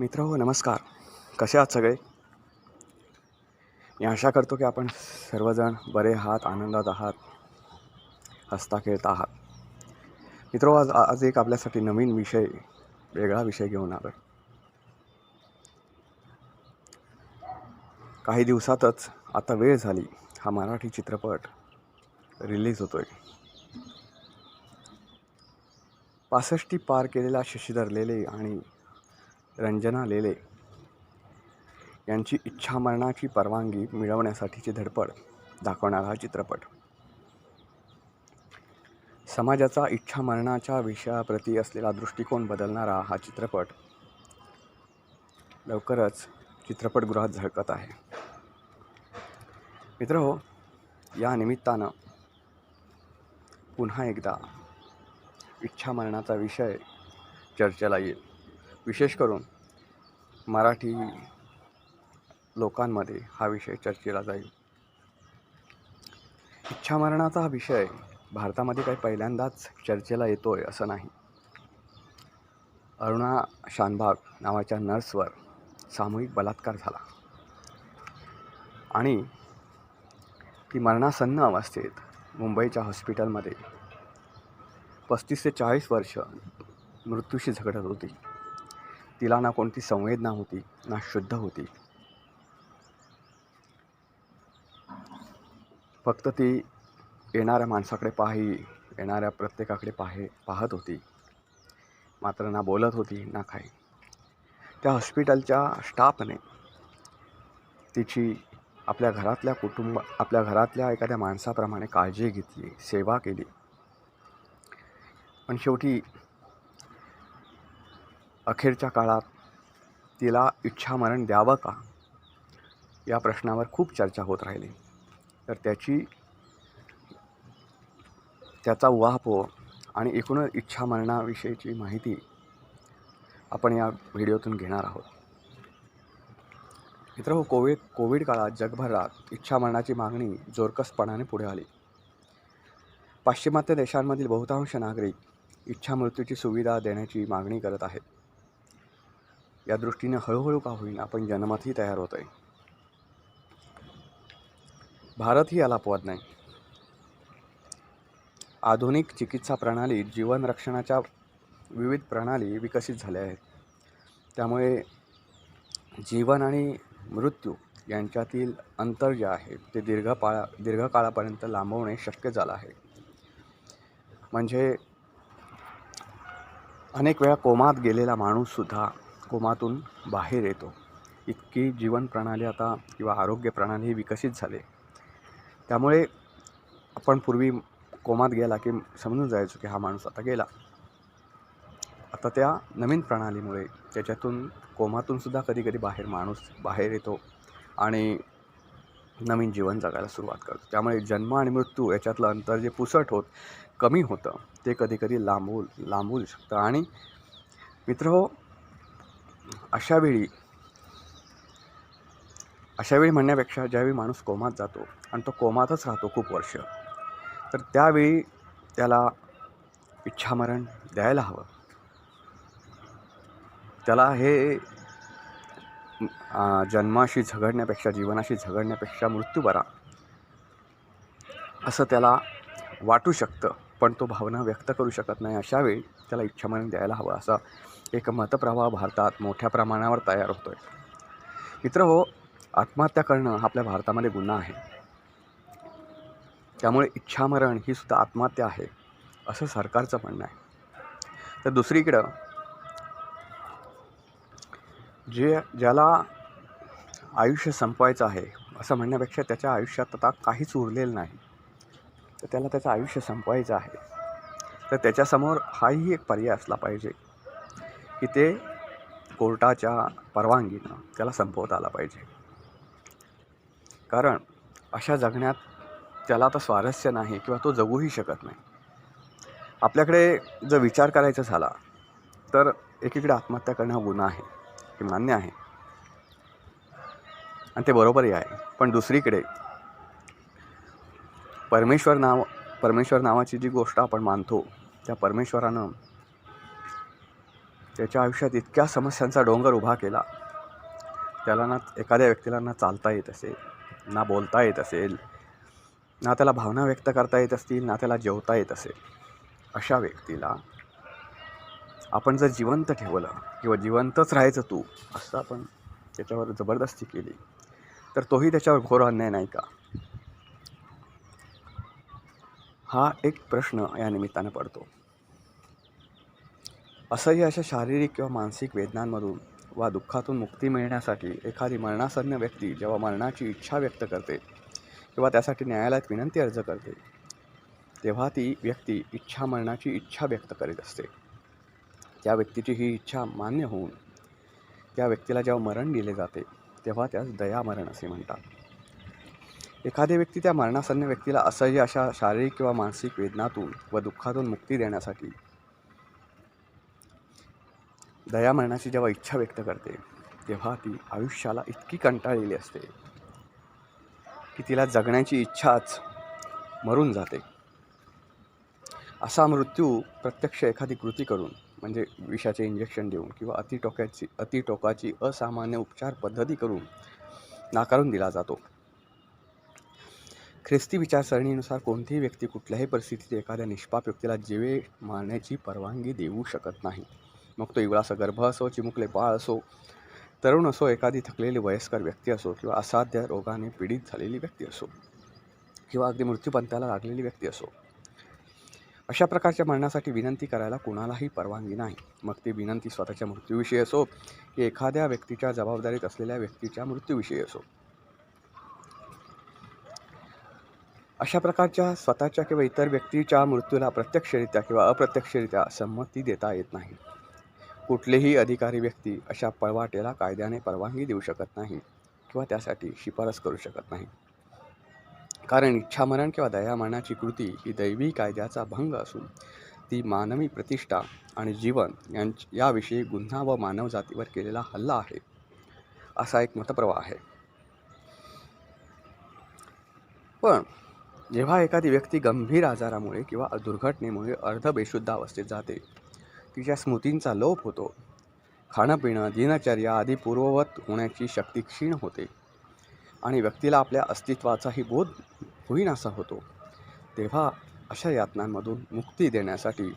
मित्र हो नमस्कार. कसे आहात सगळे? मी आशा करतो की आपण सर्वजण बरे आहात आनंदात आहात हसता खेळता आहात. मित्र आज आज एक आपल्यासाठी नवीन विषय वेगळा विषय घेऊन आलो काही दिवसातच आता वेळ झाली. हा मराठी चित्रपट रिलीज होतोय. पासष्टी पार केलेला शशीधर लेले आणि रंजना लेले यांची इच्छा मरणाची परवानगी मिळवण्यासाठीची धडपड दाखवणारा हा चित्रपट. समाजाचा इच्छा मरणाच्या विषयाप्रती असलेला दृष्टिकोन बदलणारा हा चित्रपट लवकरच चित्रपटगृहात झळकत आहे. मित्र हो या निमित्तानं पुन्हा एकदा इच्छा मरणाचा विषय चर्चेला येईल. विशेष करून मराठी लोकांमध्ये हा विषय चर्चेला जाईल. इच्छा मरणाचा हा विषय भारतामध्ये काही पहिल्यांदाच चर्चेला येतो आहे असं नाही. अरुणा शानभाग नावाच्या नर्सवर सामूहिक बलात्कार झाला. आणि ती मरणासन्न अवस्थेत मुंबईच्या हॉस्पिटलमध्ये पस्तीस ते चाळीस वर्ष मृत्यूशी झगडत होती. तिला ना कोणती संवेदना होती ना शुद्ध होती. फक्त ती येणाऱ्या माणसाकडे पाही येणाऱ्या प्रत्येकाकडे पाहे पाहत होती. मात्र ना बोलत होती ना काही. त्या हॉस्पिटलच्या स्टाफने तिची आपल्या घरातल्या कुटुंब आपल्या घरातल्या एखाद्या माणसाप्रमाणे काळजी घेतली सेवा केली. पण शेवटी अखेरच्या काळात तिला इच्छामरण द्यावं का? या प्रश्नावर खूप चर्चा होत राहिली. तर त्याची त्याचा उहापोह आणि एकूणच इच्छामरणाविषयीची माहिती आपण या व्हिडिओतून घेणार आहोत. मित्र हो कोविड कोविड काळात जगभरात इच्छामरणाची मागणी जोरकसपणाने पुढे आली. पाश्चिमात्य देशांमधील बहुतांश नागरिक इच्छा मृत्यूची सुविधा देण्याची मागणी करत आहेत. या दृष्टीने हळूहळू का होईना आपण जनमतही तयार होत आहे. भारतही याला अपवाद नाही. आधुनिक चिकित्सा प्रणालीत जीवन रक्षणाच्या विविध प्रणाली विकसित झाल्या आहेत. त्यामुळे जीवन आणि मृत्यू यांच्यातील अंतर जे आहे ते दीर्घपाळा दीर्घकाळापर्यंत लांबवणे शक्य झालं आहे. म्हणजे अनेक वेळा कोमात गेलेला माणूससुद्धा कोमातून बाहेर येतो. इतकी जीवन प्रणाली आता किंवा आरोग्य प्रणाली ही विकसित झाले. त्यामुळे आपण पूर्वी कोमात गेला की समजून जायचो की हा माणूस आता गेला. आता त्या नवीन प्रणालीमुळे त्याच्यातून कोमातूनसुद्धा कधी कधी बाहेर माणूस बाहेर येतो आणि नवीन जीवन जगायला सुरुवात करतो. त्यामुळे जन्म आणि मृत्यू याच्यातलं अंतर जे पुसट होत कमी होतं ते कधी कधी लांबू लांबू शकतं. आणि मित्र हो अशावेळी अशावेळी म्हणण्यापेक्षा ज्यावेळी माणूस कोमात जातो आणि तो कोमातच राहतो खूप वर्ष तर त्यावेळी त्याला इच्छामरण द्यायला हवं. त्याला हे जन्माशी झगडण्यापेक्षा जीवनाशी झगडण्यापेक्षा मृत्यू बरा असं त्याला वाटू शकतं पण तो भावना व्यक्त करू शकत नाही. अशावेळी त्याला इच्छामरण द्यायला हवं असा एक मतप्रवाह भारतात मोठ्या प्रमाणावर तयार होतो आहे मित्र हो आत्महत्या करणं हा आपल्या भारतामध्ये गुन्हा आहे. त्यामुळे इच्छामरण ही सुद्धा आत्महत्या आहे असं सरकारचं म्हणणं आहे. तर दुसरीकडं जे ज्याला आयुष्य संपवायचं आहे असं म्हणण्यापेक्षा त्याच्या आयुष्यात आता काहीच उरलेलं नाही. तर त्याला त्याचं आयुष्य संपवायचं आहे. तर त्याच्यासमोर हाही एक पर्याय असला पाहिजे. की ते कोर्टाच्या परवानगीनं त्याला संपवता आला पाहिजे. कारण अशा जगण्यात त्याला आता स्वारस्य नाही किंवा तो जगूही शकत नाही. आपल्याकडे जर विचार करायचा झाला तर एकीकडे आत्महत्या करणं हा गुन्हा आहे हे मान्य आहे. आणि ते बरोबरही आहे. पण दुसरीकडे परमेश्वर नाव परमेश्वर नावाची जी गोष्ट आपण मानतो त्या परमेश्वरानं त्याच्या आयुष्यात इतक्या समस्यांचा डोंगर उभा केला. त्याला ना एखाद्या व्यक्तीला ना चालता येत असेल ना बोलता येत असेल ना त्याला भावना व्यक्त करता येत असतील ना त्याला जेवता येत असेल अशा व्यक्तीला आपण जर जिवंत ठेवलं किंवा जिवंतच राहायचं तू असं आपण त्याच्यावर जबरदस्ती केली तर तोही त्याच्यावर घोर अन्याय नाही का? हा एक प्रश्न या निमित्तानं पडतो. असह्य अशा शारीरिक किंवा मानसिक वेदनांमधून वा दुःखातून मुक्ती मिळण्यासाठी एखादी मरणासन्न व्यक्ती जेव्हा मरणाची इच्छा व्यक्त करते किंवा त्यासाठी न्यायालयात विनंती अर्ज करते तेव्हा ती व्यक्ती इच्छा मरणाची इच्छा व्यक्त करीत असते. त्या व्यक्तीची ही इच्छा मान्य होऊन त्या व्यक्तीला जेव्हा मरण दिले जाते तेव्हा त्यास दयामरण असे म्हणतात. एखादी व्यक्ती त्या मरणासन्य व्यक्तीला असह्य अशा शारीरिक किंवा मानसिक वेदनातून व दुःखातून मुक्ती देण्यासाठी दया मरणाची जेव्हा इच्छा व्यक्त करते तेव्हा ती आयुष्याला इतकी कंटाळलेली असते की तिला जगण्याची इच्छाच मरून जाते. असा मृत्यू प्रत्यक्ष एखादी कृती करून म्हणजे विषाचे इंजेक्शन देऊन किंवा अतिटोक्याची अतिटोकाची असामान्य उपचार पद्धती करून नाकारून दिला जातो. ख्रिस्ती विचारसरणीनुसार कोणतीही व्यक्ती कुठल्याही परिस्थितीत एखाद्या निष्पाप व्यक्तीला जीवे मारण्याची परवानगी देऊ शकत नाही. मग तो इवळासा गर्भ असो चिमुकले बाळ असो तरुण असो एखादी थकलेली वयस्कर व्यक्ती असो किंवा असाध्य रोगाने पीडित झालेली व्यक्ती असो किंवा अगदी मृत्यूपंथाला लागलेली व्यक्ती असो अशा प्रकारच्या मरणासाठी विनंती करायला कुणालाही परवानगी नाही. मग ती विनंती स्वतःच्या मृत्यूविषयी असो की एखाद्या व्यक्तीच्या जबाबदारीत असलेल्या व्यक्तीच्या मृत्यूविषयी असो. अशा प्रकारच्या स्वतःच्या किंवा इतर व्यक्तीच्या मृत्यूला प्रत्यक्षरित्या किंवा अप्रत्यक्षरित्या संमती देता येत नाही. कुठलेही अधिकारी व्यक्ती अशा पळवाटेला कायद्याने परवानगी देऊ शकत नाही किंवा त्यासाठी शिफारस करू शकत नाही. कारण इच्छामरण किंवा दयामरणाची कृती ही दैवी कायद्याचा भंग असून ती मानवी प्रतिष्ठा आणि जीवन यांच याविषयी गुन्हा व मानवजातीवर केलेला हल्ला आहे असा एक मतप्रवाह आहे. पण जेव्हा एखादी व्यक्ती गंभीर आजारामुळे किंवा दुर्घटनेमुळे अर्धबेशुद्ध अवस्थेत जाते तिच्या स्मृतींचा लोप होतो. खाणंपिणं दिनचर्या आदी पूर्ववत होण्याची शक्ती क्षीण होते. आणि व्यक्तीला आपल्या अस्तित्वाचाही बोध होईनासा होतो. तेव्हा अशा यातनांमधून मुक्ती देण्यासाठी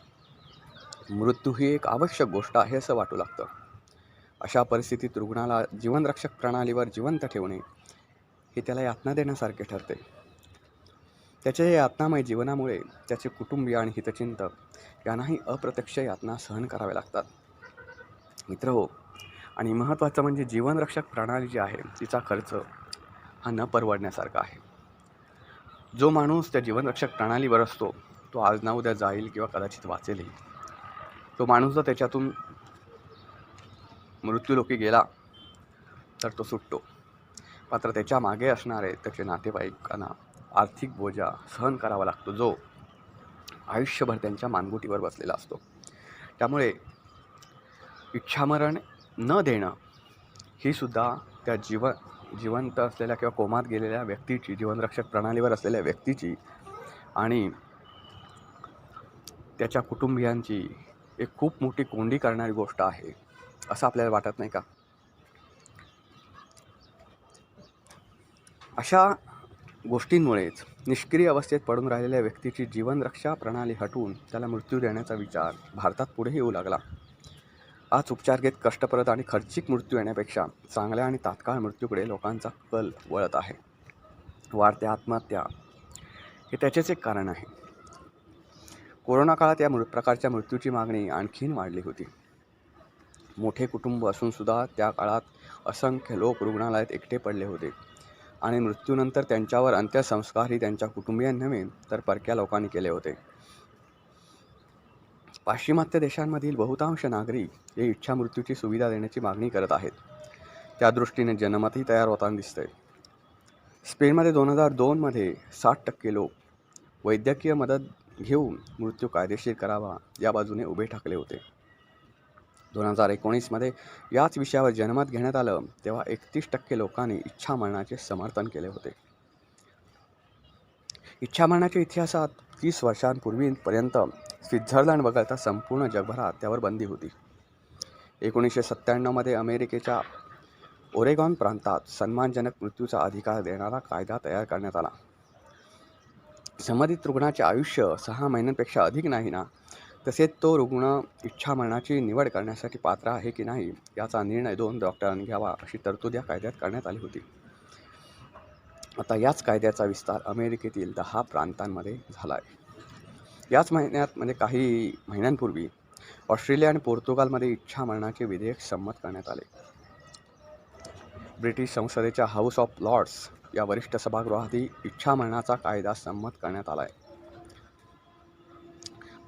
मृत्यू ही एक आवश्यक गोष्ट आहे असं वाटू लागतं. अशा परिस्थितीत रुग्णाला जीवनरक्षक प्रणालीवर जिवंत ठेवणे हे त्याला यातना देण्यासारखे ठरते. त्याच्या या यातनामय जीवनामुळे त्याचे कुटुंबीय आणि हितचिंतक यांनाही अप्रत्यक्ष यातना सहन कराव्या लागतात. मित्र हो आणि महत्त्वाचं म्हणजे जीवनरक्षक प्रणाली जी आहे तिचा खर्च हा न परवडण्यासारखा आहे. जो माणूस त्या जीवनरक्षक प्रणालीवर असतो तो आज ना उद्या जाईल किंवा कदाचित वाचेलही. तो माणूस जर त्याच्यातून मृत्यूलोकी गेला तर तो सुटतो. मात्र त्याच्यामागे असणारे त्याचे नातेवाईकांना आर्थिक बोजा सहन करावा लागतो जो आयुष्यभर त्यांच्या मानगुटीवर बसलेला असतो. त्यामुळे इच्छामरण न देणं ही सुद्धा त्या जीव जिवंत असलेल्या किंवा कोमात गेलेल्या व्यक्तीची जीवनरक्षक प्रणालीवर असलेल्या व्यक्तीची आणि त्याच्या कुटुंबियांची एक खूप मोठी कोंडी करणारी गोष्ट आहे असं आपल्याला वाटत नाही का? अशा गोष्टींमुळेच निष्क्रिय अवस्थेत पडून राहिलेल्या व्यक्तीची जीवनरक्षा प्रणाली हटवून त्याला मृत्यू देण्याचा विचार भारतात पुढे येऊ लागला. आज उपचार घेत कष्टप्रद आणि खर्चिक मृत्यू येण्यापेक्षा चांगल्या आणि तात्काळ मृत्यूकडे लोकांचा कल वळत आहे. वाढत्या आत्महत्या हे त्याचेच एक कारण आहे. कोरोना काळात या मृ प्रकारच्या मृत्यूची मागणी आणखीन वाढली होती. मोठे कुटुंब असूनसुद्धा त्या काळात असंख्य लोक रुग्णालयात एकटे पडले होते. आणि मृत्यूनंतर त्यांच्यावर अंत्यसंस्कारही त्यांच्या कुटुंबियांनी नव्हे तर परक्या लोकांनी केले होते. पाश्चिमात्य देशांमधील बहुतांश नागरिक हे इच्छा मृत्यूची सुविधा देण्याची मागणी करत आहेत. त्या दृष्टीने जनमतही तयार होताना दिसतंय. स्पेनमध्ये दोन हजार दोनमध्ये साठ टक्के लोक वैद्यकीय मदत घेऊन मृत्यू कायदेशीर करावा या बाजूने उभे ठाकले होते. दोन हजार एकोणीसमध्ये याच विषयावर जनमत घेण्यात आलं तेव्हा एकतीस टक्के लोकांनी इच्छा मरणाचे समर्थन केले होते. इच्छा मरणाच्या इतिहासात तीस वर्षांपूर्वीपर्यंत स्वित्झर्लंड वगळता संपूर्ण जगभरात त्यावर बंदी होती. एकोणीसशे सत्त्याण्णवमध्ये अमेरिकेच्या ओरेगॉन प्रांतात सन्मानजनक मृत्यूचा अधिकार देणारा कायदा तयार करण्यात आला. संबंधित रुग्णाचे आयुष्य सहा महिन्यांपेक्षा अधिक नाही ना तसेच तो रुग्ण इच्छा मरणाची निवड करण्यासाठी पात्र आहे की नाही याचा निर्णय दोन डॉक्टरांनी घ्यावा अशी तरतूद या कायद्यात करण्यात आली होती. आता याच कायद्याचा विस्तार अमेरिकेतील दहा प्रांतांमध्ये झाला आहे याच महिन्यात म्हणजे काही महिन्यांपूर्वी ऑस्ट्रेलिया आणि पोर्तुगालमध्ये इच्छा मरणाचे विधेयक संमत करण्यात आले. ब्रिटिश संसदेच्या हाऊस ऑफ लॉर्ड्स या वरिष्ठ सभागृहातही इच्छा मरणाचा कायदा संमत करण्यात आला आहे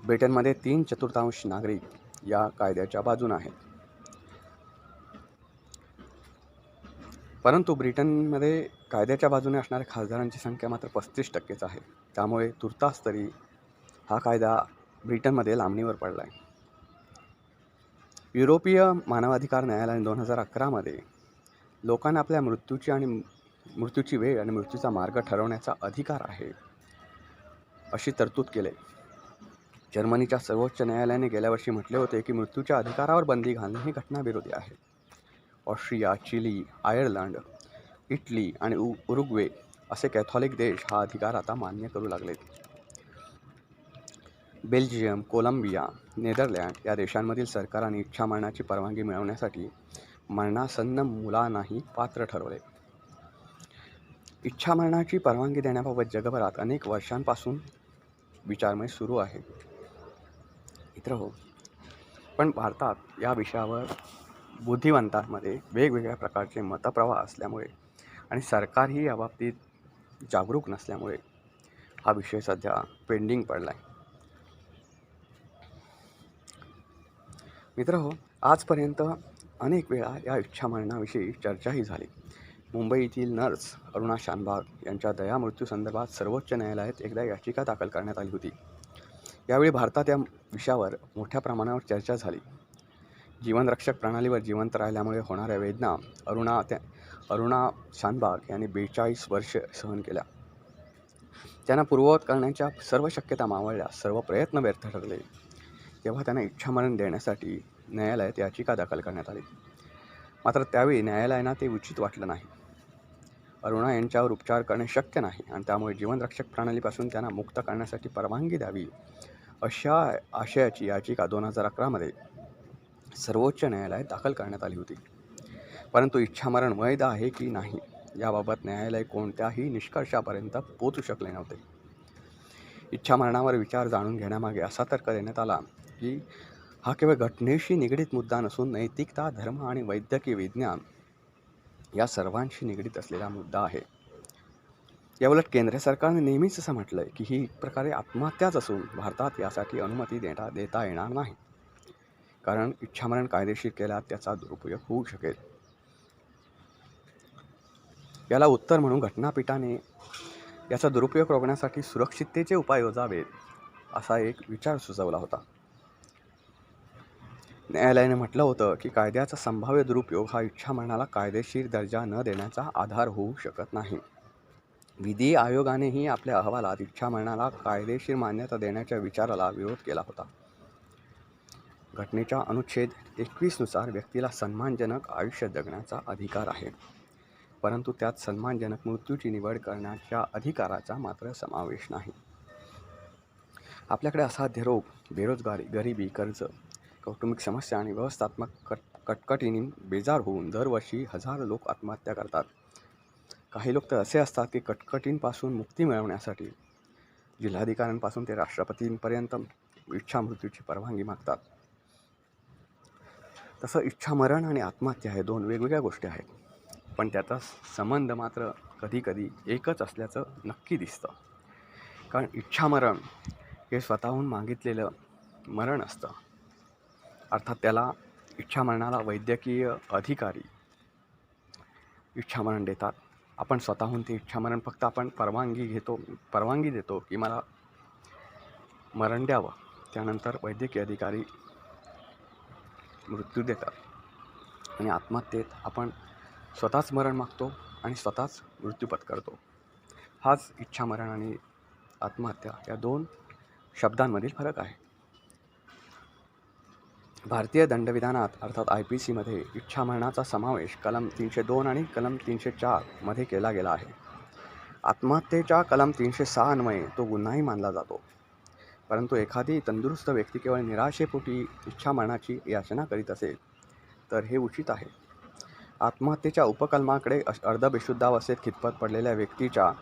ब्रिटनमध्ये तीन चतुर्थांश नागरिक या कायद्याच्या बाजून आहेत. परंतु ब्रिटनमध्ये कायद्याच्या बाजूने असणाऱ्या खासदारांची संख्या मात्र पस्तीस टक्केच आहे. त्यामुळे तुर्तास तरी हा कायदा ब्रिटनमध्ये लांबणीवर पडला आहे युरोपीय मानवाधिकार न्यायालयाने दोन हजार अकरामध्ये लोकांना आपल्या मृत्यूची आणि मृत्यूची वेळ आणि मृत्यूचा मार्ग ठरवण्याचा अधिकार आहे अशी तरतूद केले. जर्मनीच्या सर्वोच्च न्यायालयाने गेल्या वर्षी म्हटले होते की मृत्यूच्या अधिकारावर बंदी घालणे ही घटनाविरोधी आहे. ऑस्ट्रिया चिली आयर्लंड इटली आणि उ उरुग्वे असे कॅथॉलिक देश हा अधिकार आता मान्य करू लागलेत. बेल्जियम कोलंबिया नेदरलँड या देशांमधील सरकारांनी इच्छा मरणाची परवानगी मिळवण्यासाठी मरणासन्न मुलांनाही पात्र ठरवले. इच्छा मरणाची परवानगी देण्याबाबत जगभरात अनेक वर्षांपासून विचारमय सुरू आहे. मित्र हो. पण भारतात या विषयावर बुद्धिवंतांमध्ये वेगवेगळ्या प्रकारचे मतप्रवाह असल्यामुळे आणि सरकारही याबाबतीत जागरूक नसल्यामुळे हा विषय सध्या पेंडिंग पडला आहे मित्र हो आजपर्यंत अनेक वेळा या इच्छा मरणाविषयी चर्चाही झाली. मुंबईतील नर्स अरुणा शानबाग यांच्या दया मृत्यूसंदर्भात सर्वोच्च न्यायालयात एकदा याचिका दाखल करण्यात आली होती. यावेळी भारतात या विषयावर मोठ्या प्रमाणावर चर्चा झाली. जीवनरक्षक प्रणालीवर जिवंत राहिल्यामुळे होणाऱ्या वेदना अरुणा त्या अरुणा शानबाग यांनी बेचाळीस वर्ष सहन केल्या. त्यांना पूर्ववत करण्याच्या सर्व शक्यता मावळल्या सर्व प्रयत्न व्यर्थ ठरले. तेव्हा त्यांना इच्छामरण देण्यासाठी न्यायालयात याचिका दाखल करण्यात आली. मात्र त्यावेळी न्यायालयानं ते उचित वाटलं नाही. अरुणा यांच्यावर उपचार करणे शक्य नाही आणि त्यामुळे जीवनरक्षक प्रणालीपासून त्यांना मुक्त करण्यासाठी परवानगी द्यावी अशा आशयाची याचिका दोन हजार अकरामध्ये सर्वोच्च न्यायालयात दाखल करण्यात आली होती. परंतु इच्छामरण वैध आहे की नाही याबाबत न्यायालय कोणत्याही निष्कर्षापर्यंत पोचू शकले नव्हते. इच्छामरणावर विचार जाणून घेण्यामागे असा तर्क देण्यात आला की हा केवळ घटनेशी निगडीत मुद्दा नसून नैतिकता धर्म आणि वैद्यकीय विज्ञान या सर्वांशी निगडीत असलेला मुद्दा आहे. याउलट केंद्र सरकारने नेहमीच असं म्हटलं आहे की ही एक प्रकारे आत्महत्याच असून भारतात यासाठी अनुमती देता देता येणार नाही. कारण इच्छामरण कायदेशीर केल्यास त्याचा दुरुपयोग होऊ शकेल. याला उत्तर म्हणून घटनापीठाने याचा दुरुपयोग रोखण्यासाठी सुरक्षिततेचे उपाय योजावेत असा एक विचार सुचवला होता. न्यायालयाने म्हटलं होतं की कायद्याचा संभाव्य दुरुपयोग हा इच्छामरणाला कायदेशीर दर्जा न देण्याचा आधार होऊ शकत नाही. विधी आयोगानेही आपल्या अहवालात इच्छा मरणाला कायदेशीर मान्यता देण्याच्या विचाराला विरोध केला होता. घटनेच्या अनुच्छेद एकवीसनुसार व्यक्तीला सन्मानजनक आयुष्य जगण्याचा अधिकार आहे. परंतु त्यात सन्मानजनक मृत्यूची निवड करण्याच्या अधिकाराचा मात्र समावेश नाही. आपल्याकडे असाध्य रोग बेरोजगारी गरिबी कर्ज कौटुंबिक समस्या आणि व्यवस्थात्मक कट कटकटीने बेजार होऊन दरवर्षी हजारो लोक आत्महत्या करतात. काही लोक तर असे असतात की कटकटींपासून मुक्ती मिळवण्यासाठी जिल्हाधिकाऱ्यांपासून ते राष्ट्रपतींपर्यंत इच्छा मृत्यूची परवानगी मागतात. तसं इच्छामरण आणि आत्महत्या हे दोन वेगवेगळ्या गोष्टी आहेत. पण त्याचा संबंध मात्र कधीकधी एकच असल्याचं नक्की दिसतं. कारण इच्छामरण हे स्वतःहून मागितलेलं मरण असतं. अर्थात त्याला इच्छामरणाला वैद्यकीय अधिकारी इच्छामरण देतात. आपण स्वतःहून ते इच्छामरण फक्त आपण परवानगी घेतो परवानगी देतो की मला मरण द्यावं. त्यानंतर वैद्यकीय अधिकारी मृत्यू देतात. आणि आत्महत्येत आपण स्वतःच मरण मागतो आणि स्वतःच मृत्यू पत्करतो हाच इच्छामरण आणि आत्महत्या या दोन शब्दांमधील फरक आहे. भारतीय दंडविधानात अर्थात आय पी सीमध्ये इच्छा मरणाचा समावेश कलम तीनशे दोन आणि कलम तीनशे चारमध्ये केला गेला आहे. आत्महत्येच्या कलम तीनशे सहा अन्वये तो गुन्हाही मानला जातो. परंतु एखादी तंदुरुस्त व्यक्ती केवळ निराशेपोटी इच्छा मरणाची याचना करीत असेल तर हे उचित आहे. आत्महत्येच्या उपकलमाकडे अश- अर्धबेशुद्धावस्थेत खितपत पडलेल्या व्यक्तीच्या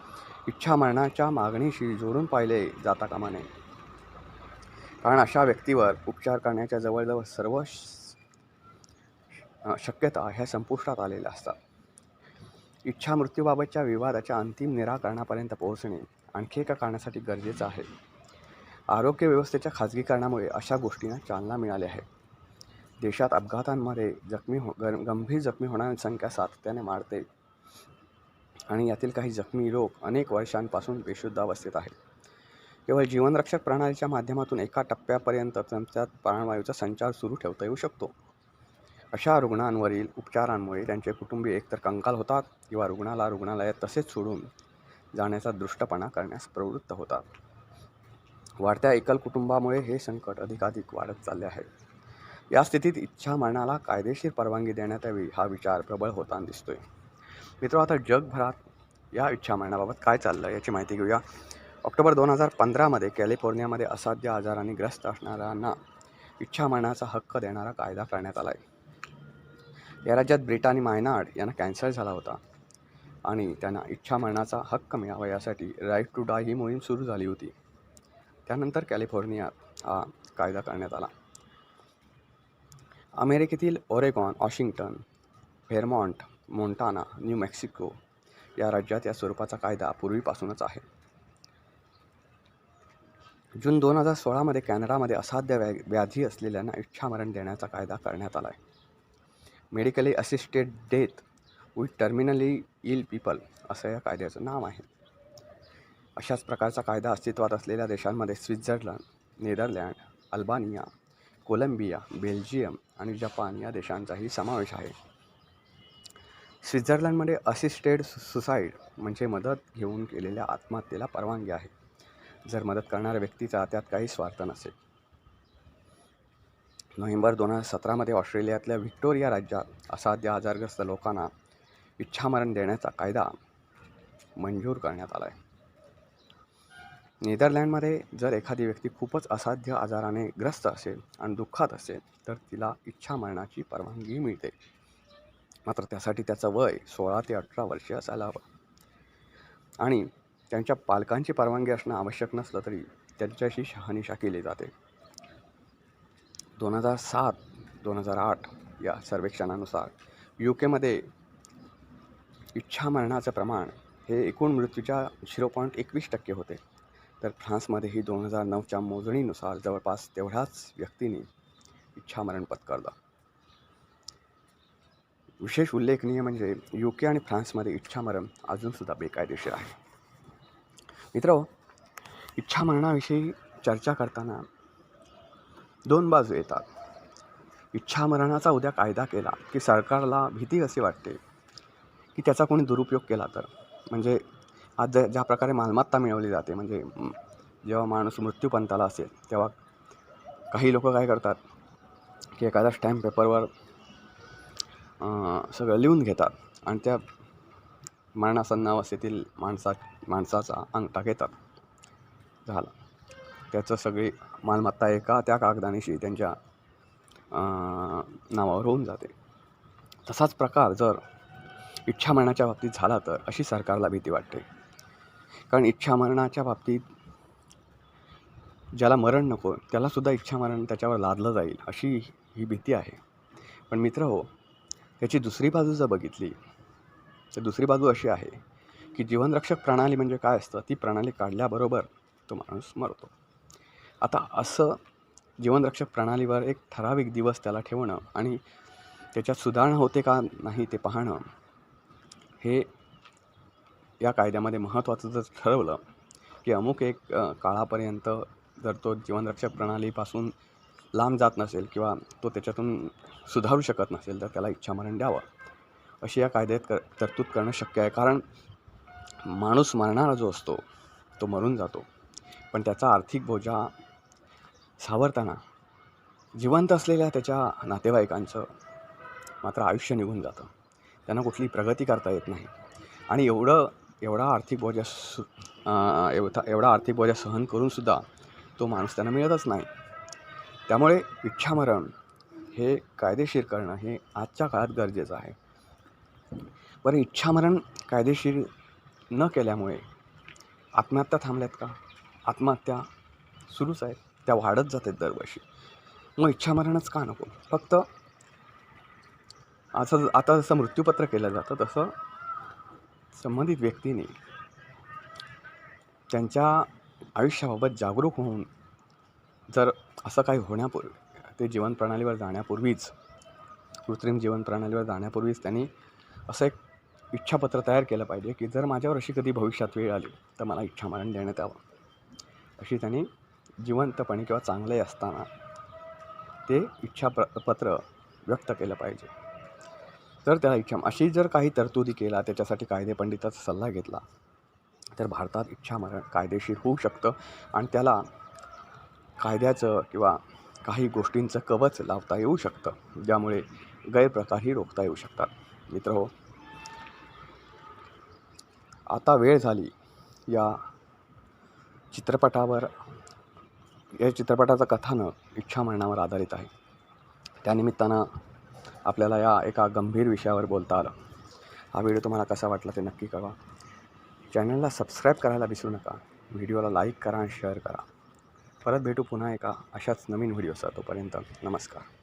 इच्छा मरणाच्या मागणीशी जोडून पाहिले जाता कामा नये. कारण अशा व्यक्तीवर उपचार करण्याच्या जवळजवळ सर्व शक्यता ह्या संपुष्टात आलेल्या असतात. इच्छा मृत्यूबाबतच्या विवादाच्या अंतिम निराकरणापर्यंत पोहोचणे आणखी एका कारणासाठी गरजेचं आहे. आरोग्य व्यवस्थेच्या खाजगीकरणामुळे अशा गोष्टींना चालना मिळाली आहे. देशात अपघातांमध्ये जखमी हो ग गंभीर जखमी होणारी संख्या सातत्याने वाढते आणि यातील काही जखमी लोक अनेक वर्षांपासून बेशुद्ध अवस्थेत आहेत. केवळ जीवनरक्षक प्रणालीच्या माध्यमातून एका टप्प्यापर्यंत त्यांच्यात प्राणवायूचा संचार सुरू ठेवता येऊ शकतो. अशा रुग्णांवरील उपचारांमुळे त्यांचे कुटुंबीय एकतर कंकाल होतात किंवा रुग्णाला रुग्णालयात तसेच सोडून जाण्याचा दृष्टपणा करण्यास प्रवृत्त होतात. वाढत्या एकल कुटुंबामुळे हे संकट अधिकाधिक वाढत चालले आहे. या स्थितीत इच्छा मरणाला कायदेशीर परवानगी देण्यात यावी हा विचार प्रबळ होताना दिसतोय. मित्र आता जगभरात या इच्छा मरणाबाबत काय चाललं याची माहिती घेऊया. ऑक्टोबर दोन हजार पंधरामध्ये कॅलिफोर्नियामध्ये असाध्य आजाराने ग्रस्त असणाऱ्यांना इच्छा मरणाचा हक्क देणारा कायदा करण्यात आला आहे या राज्यात ब्रिटानी मायनाड यांना कॅन्सर झाला होता आणि त्यांना इच्छा मरणाचा हक्क मिळावा यासाठी राईट टू डाय ही मोहीम सुरू झाली होती. त्यानंतर कॅलिफोर्नियात हा कायदा करण्यात आला. अमेरिकेतील Oregon Washington Vermont Montana New Mexico या राज्यात या स्वरूपाचा कायदा पूर्वीपासूनच आहे. जून दोन हजार सोळामध्ये कॅनडामध्ये असाध्य व्या व्याधी असलेल्यांना इच्छामरण देण्याचा कायदा करण्यात आला आहे medically assisted death with terminally ill people असं या कायद्याचं नाव आहे. अशाच प्रकारचा कायदा अस्तित्वात असलेल्या देशांमध्ये Switzerland Netherland Albania Colombia Belgium आणि जपान या देशांचाही समावेश आहे. स्वित्झर्लंडमध्ये असिस्टेड सुसाईड म्हणजे मदत घेऊन केलेल्या आत्महत्येला परवानगी आहे. जर मदत करणाऱ्या व्यक्तीचा त्यात काही स्वार्थ नसेल. नोव्हेंबर दोन हजार सतरामध्ये ऑस्ट्रेलियातल्या व्हिक्टोरिया राज्यात असाध्य आजारग्रस्त लोकांना इच्छामरण देण्याचा कायदा मंजूर करण्यात आला आहे. नेदरलँडमध्ये जर एखादी व्यक्ती खूपच असाध्य आजाराने ग्रस्त असेल आणि दुःखात असेल तर तिला इच्छा मरणाची परवानगी मिळते. मात्र त्यासाठी त्याचं वय सोळा ते अठरा वर्षे असायला हवं. आणि त्यांच्या पालकांची परवानगी असणं आवश्यक नसलं तरी त्यांच्याशी शहानिशा केली जाते. दोन हजार सात दोन हजार आठ या सर्वेक्षणानुसार यू केमध्ये इच्छा मरणाचं प्रमाण हे एकूण मृत्यूच्या झिरो पॉईंट एकवीस टक्के होते. तर फ्रान्समध्येही दोन हजार नऊच्या मोजणीनुसार जवळपास तेवढ्याच व्यक्तींनी इच्छामरण पत्करलं. विशेष उल्लेखनीय म्हणजे यू के आणि फ्रान्समध्ये इच्छामरण अजूनसुद्धा बेकायदेशीर आहे. मित्र इच्छा मरणाविषयी चर्चा करताना दोन बाजू येतात. इच्छा मरणाचा उद्या कायदा केला की सरकारला भीती अशी वाटते की त्याचा कोणी दुरुपयोग केला तर. म्हणजे आज ज्या ज्या प्रकारे मालमत्ता मिळवली जाते म्हणजे जेव्हा माणूस मृत्यूपंथाला असेल तेव्हा काही लोक काय करतात की एखाद्या स्टॅम्प पेपरवर सगळं लिहून घेतात आणि त्या मरणासन्न अवस्थेतील माणसात माणसाचा अंगठा घेतात. झाला. त्याचं सगळी मालमत्ता एका त्या कागदानिशी त्यांच्या नावावर होऊन जाते. तसाच प्रकार जर इच्छा मरणाच्या बाबतीत झाला तर अशी सरकारला भीती वाटते. कारण इच्छा मरणाच्या बाबतीत ज्याला मरण नको त्यालासुद्धा इच्छा मरण त्याच्यावर लादलं जाईल अशी ही भीती आहे. पण मित्र हो त्याची दुसरी बाजू जर बघितली तर दुसरी बाजू अशी आहे की जीवनरक्षक प्रणाली म्हणजे काय असतं? ती प्रणाली काढल्याबरोबर तो माणूस मरतो. आता असं जीवनरक्षक प्रणालीवर एक ठराविक दिवस त्याला ठेवणं आणि त्याच्यात सुधारणा होते का नाही ते पाहणं हे या कायद्यामध्ये महत्त्वाचं जर ठरवलं की अमुक एक काळापर्यंत जर तो जीवनरक्षक प्रणालीपासून लांब जात नसेल किंवा तो त्याच्यातून सुधारू शकत नसेल तर त्याला इच्छामरण द्यावं. अशी या कायद्यात कर तरतूद करणं शक्य आहे. कारण माणूस मरणारा जो असतो तो मरून जातो. पण त्याचा आर्थिक बोजा सावरताना जिवंत असलेल्या त्याच्या नातेवाईकांचं मात्र आयुष्य निघून जातं. त्यांना कुठली प्रगती करता येत नाही. आणि एवढं एवढा आर्थिक बोजा सु एवढा एवढा आर्थिक बोजा सहन करूनसुद्धा तो माणूस त्यांना मिळतच नाही. त्यामुळे इच्छामरण हे कायदेशीर करणं हे आजच्या काळात गरजेचं आहे. बरं इच्छामरण कायदेशीर न केल्यामुळे आत्महत्या थांबल्यात का? आत्महत्या सुरूच आहेत. त्या वाढत जात आहेत दरवर्षी. मग इच्छामरणच का नको? फक्त असं आता जसं मृत्यूपत्र केलं जातं तसं संबंधित व्यक्तीने त्यांच्या आयुष्याबाबत जागरूक होऊन जर असं काही होण्यापूर्वी ते जीवन प्रणालीवर जाण्यापूर्वीच कृत्रिम जीवन प्रणालीवर जाण्यापूर्वीच त्यांनी असं एक इच्छापत्र तयार केलं पाहिजे की जर माझ्यावर अशी कधी भविष्यात वेळ आली तर मला इच्छामरण देण्यात यावं. अशी त्यांनी जिवंतपणे किंवा चांगले असताना ते इच्छा प्र पत्र व्यक्त केलं पाहिजे. तर त्याला इच्छा अशी जर काही तरतुदी केला त्याच्यासाठी कायदेपंडिताचा सल्ला घेतला तर भारतात इच्छामरण कायदेशीर होऊ शकतं आणि त्याला कायद्याचं किंवा काही गोष्टींचं कवच लावता येऊ शकतं ज्यामुळे गैरप्रकारही रोखता येऊ शकतात. मित्र हो आता वेळ झाली. या चित्रपटावर या चित्रपटाचं कथानक इच्छामरणावर आधारित आहे. त्यानिमित्तानं आपल्याला या एका गंभीर विषयावर बोलता आलं. हा व्हिडिओ तुम्हाला कसा वाटला ते नक्की कळवा. चॅनलला सबस्क्राईब करायला विसरू नका. व्हिडिओला लाईक करा आणि शेअर करा. परत भेटू पुन्हा एका अशाच नवीन व्हिडिओचा तोपर्यंत नमस्कार.